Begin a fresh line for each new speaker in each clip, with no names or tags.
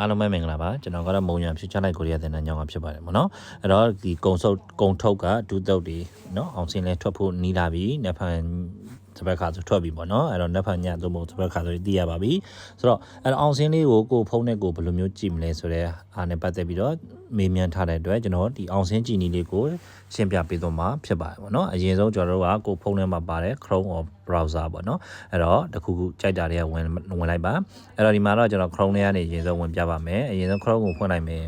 အားလုံးပဲမင်္ဂလာပါကျွန်တော်ကတော့မုံရံဖြူချလိုက်ကိုရီးယားတင်တဲ့ညောင်းကဖြစ်ပါတယ်ပေါ့နော်အဲ့တော့ဒီကုံဆုပ်ကုံထုတ်ကဒူးတုတ်တွေနော်အောင်စင်းလဲထွက်ဖို့နီးလာပြီနက်ဖန် စပက်ခါဆိုထွက်ပြီပေါ့နော်အဲ့တော့နက်ဖန်ညသို့မဟုတ်စပက်ခါဆိုသိရပါပြီဆိုတော့အဲ့တော့အောင်စင်းလေးကိုကိုဖုန်းနဲ့ကိုဘယ်လိုမျိုးကြည့်မလဲဆိုတော့အားနဲ့ပတ်သက်ပြီးတော့မေးမြန်းထားတဲ့အတွက်ကျွန်တော်ဒီအောင်စင်းကြည်နီလေးကိုရှင်းပြပေးသွားမှာဖြစ်ပါတယ်ပေါ့နော်အရင်ဆုံးကျွန်တော်တို့ကကိုဖုန်းထဲမှာပါတယ် Chrome or browser ပေါ့နော်အဲ့တော့တခုခုကြိုက်တာတွေကဝင်ဝင်လိုက်ပါအဲ့တော့ဒီမှာတော့ကျွန်တော် Chrome ထဲကနေအရင်ဆုံးဝင်ပြပါမယ်အရင်ဆုံး Chrome ကိုဖွင့်လိုက်မယ်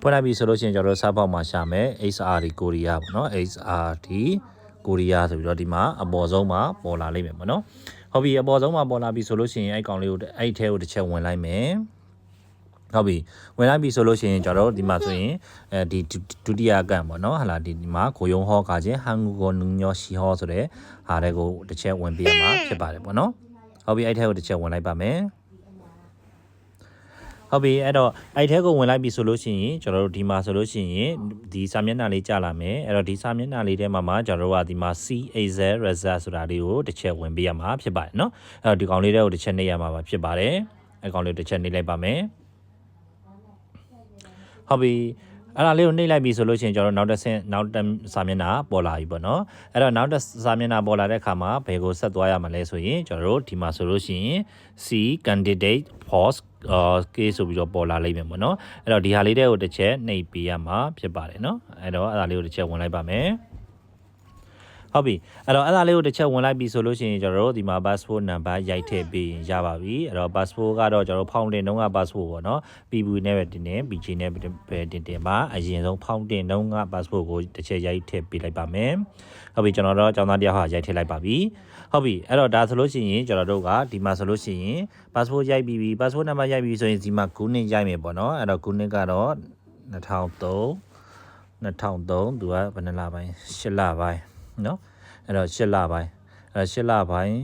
ဖွင့်လိုက်ပြီဆိုလို့ရှိရင်ကျွန်တော်တို့စာပေါက်မှာရှာမယ် XRD ကိုရီးယားပေါ့နော် XRD ကိုရီးယားဆိုပြီးတော့ဒီမှာအပေါ်ဆုံးမှာပေါ်လာလိမ့်မယ်ပေါ့နော်ဟုတ်ပြီအပေါ်ဆုံးမှာပေါ်လာပြီဆိုလို့ရှိရင်အဲ့ကောင်လေးကိုအဲ့ထဲကိုတစ်ချက်ဝင်လိုက်မယ်ဟုတ်ပြီဝင်လိုက်ပြီဆိုလို့ရှိရင်ကျွန်တော်တို့ဒီမှာဆိုရင်အဲဒီဒုတိယကံပေါ့နော်ဟာလာဒီဒီမှာကိုယုံဟောကချင်းဟန်ဂူကိုနုညောရှီဟောဆိုတဲ့ဟာတွေကိုတစ်ချက်ဝင်ပြရမှာဖြစ်ပါတယ်ပေါ့နော်ဟုတ်ပြီအဲ့ထဲကိုတစ်ချက်ဝင်လိုက်ပါမယ် ဟုတ်ပြီအဲ့တော့အဲ့ထဲကိုဝင်လိုက်ပြီဆိုလို့ရှိရင်ကျွန်တော်တို့ဒီမှာဆိုလို့ရှိရင်ဒီစာမျက်နှာလေးကြာလာမယ်အဲ့တော့ဒီစာမျက်နှာလေးထဲမှာမှကျွန်တော်တို့ကဒီမှာ CAZ result ဆိုတာလေးကိုတစ်ချက်ဝင်ပေးရမှာဖြစ်ပါတယ်เนาะအဲ့တော့ဒီကောင်လေးတွေကိုတစ်ချက်နှိပ်ရမှာပါဖြစ်ပါတယ်အဲ့ကောင်လေးကိုတစ်ချက်နှိပ်လိုက်ပါမယ်ဟုတ်ပြီအဲ့ဒါလေးကိုနှိပ်လိုက်ပြီဆိုလို့ရှိရင်ကျွန်တော်တို့နောက်တစ်ဆင့်နောက်တစ်စာမျက်နှာပေါ်လာပြီပေါ့နော်အဲ့တော့နောက်တစ်စာမျက်နှာပေါ်လာတဲ့အခါမှာဘယ်ကိုဆက်သွားရမလဲဆိုရင်ကျွန်တော်တို့ဒီမှာဆိုလို့ရှိရင် C candidate post အာကေးဆိုပြီးတော့ပေါ်လာလိမ့်မယ်ပေါ့နော်အဲ့တော့ဒီဟာလေးတွေကိုတစ်ချက်နှိပ်ပေးရမှာဖြစ်ပါတယ်နော်အဲ့တော့အဲ့ဒါလေးကိုတစ်ချက်ဝင်လိုက်ပါမယ် ဟုတ်ပြီအဲ့တော့အဲ့ဒါလေးကိုတစ်ချက်ဝင်လိုက်ပြီဆိုလို့ရှိရင်ကျွန်တော်တို့ဒီမှာ passport number ရိုက်ထည့်ပေးရင်ရပါပြီအဲ့တော့ passport ကတော့ကျွန်တော်တို့ဖောင်တင်တုန်းက passport ပေါ့နော် PV နဲ့ပဲတင်တယ် PG နဲ့ပဲတင်တင်ပါအရင်ဆုံးဖောင်တင်တုန်းက passport ကိုတစ်ချက်ရိုက်ထည့်ပေးလိုက်ပါမယ်ဟုတ်ပြီကျွန်တော်တို့ចောင်းသားတရားဟာရိုက်ထည့်လိုက်ပါပြီဟုတ်ပြီအဲ့တော့ဒါဆိုလို့ရှိရင်ကျွန်တော်တို့ကဒီမှာဆိုလို့ရှိရင် passport ရိုက်ပြီးပြီ passport number ရိုက်ပြီးဆိုရင်ဒီမှာဂူနစ်ရိုက်မယ်ပေါ့နော်အဲ့တော့ဂူနစ်ကတော့2003 2003သူကဘယ်နှစ်လပိုင်း8လပိုင်း နော်အဲ့တော့၈လပိုင်းအဲ့၈လပိုင်း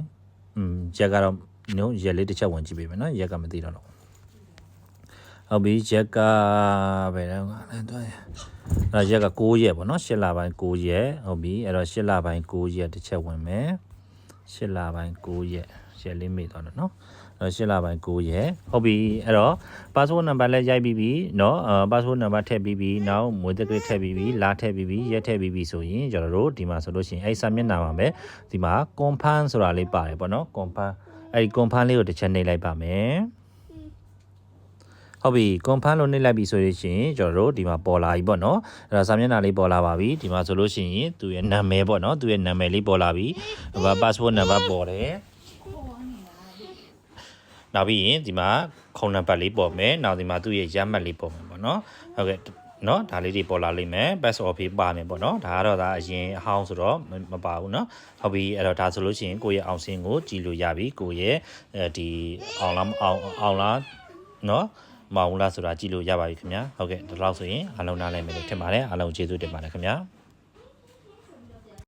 อืมရက်ကတော့နော်ရက်လေးတစ်ချက်ဝင်ကြည့်ပေးမယ်နော်ရက်ကမသိတော့လို့ဟုတ်ပြီရက်ကဘယ်တော့လဲတော့အဲ့ရက်က6ရက်ပေါ့နော်၈လပိုင်း6ရက်ဟုတ်ပြီအဲ့တော့၈လပိုင်း6ရက်တစ်ချက်ဝင်မယ် 8လပိုင်း6ရက်ရက်လေးမေ့သွားတော့เนาะအဲ့ရှင်းလာပိုင်း9ရက်ဟုတ်ပြီအဲ့တော့ password number လည်းရိုက်ပြီးပြီเนาะအာ password number ထည့်ပြီးပြီနောက်မွေးတက်ကလေးထည့်ပြီးပြီလာထည့်ပြီးပြီရက်ထည့်ပြီးပြီဆိုရင်ကျွန်တော်တို့ဒီမှာဆိုလို့ရှိရင်အဲ့စာမျက်နှာမှာပဲဒီမှာ confirm ဆိုတာလေးပါတယ်ပေါ့နော် confirm အဲ့ဒီ confirm လေးကိုတစ်ချက်နှိပ်လိုက်ပါမယ် ဟုတ်ပြီ confirm လို့နှိပ်လိုက်ပြီဆိုလို့ရှိရင်ကျွန်တော်တို့ဒီမှာပေါ်လာပြီပေါ့နော်အဲ့ဒါစာမျက်နှာလေးပေါ်လာပါပြီဒီမှာဆိုလို့ရှိရင်သူရဲ့နာမည်ပေါ့နော်သူရဲ့နာမည်လေးပေါ်လာပြီဟို passport number ပေါ်တယ်နောက်ပြီးရင်ဒီမှာခုံနံပါတ်လေးပေါ်မယ်နောက်ဒီမှာသူ့ရဲ့ရမှတ်လေးပေါ်မယ်ပေါ့နော်ဟုတ်ကဲ့နော်ဒါလေးတွေပေါ်လာလိမ့်မယ် best office ပါမယ်ပေါ့နော်ဒါကတော့ဒါအရင်အဟောင်းဆိုတော့မပါဘူးနော်ဟုတ်ပြီအဲ့တော့ဒါဆိုလို့ရှိရင်ကိုယ့်ရဲ့အောင်စင်းကိုကြည်လို့ရပြီကိုယ့်ရဲ့အဲဒီအောင်လားအောင်အောင်လားနော် မအောင်လားဆိုတာကြည်လို့ရပါပြီခင်ဗျာဟုတ်ကဲ့ဒီလောက်ဆိုရင်အားလုံးနားလည်မယ်လို့ထင်ပါတယ်အားလုံးကျေးဇူးတင်ပါတယ်ခင်ဗျာ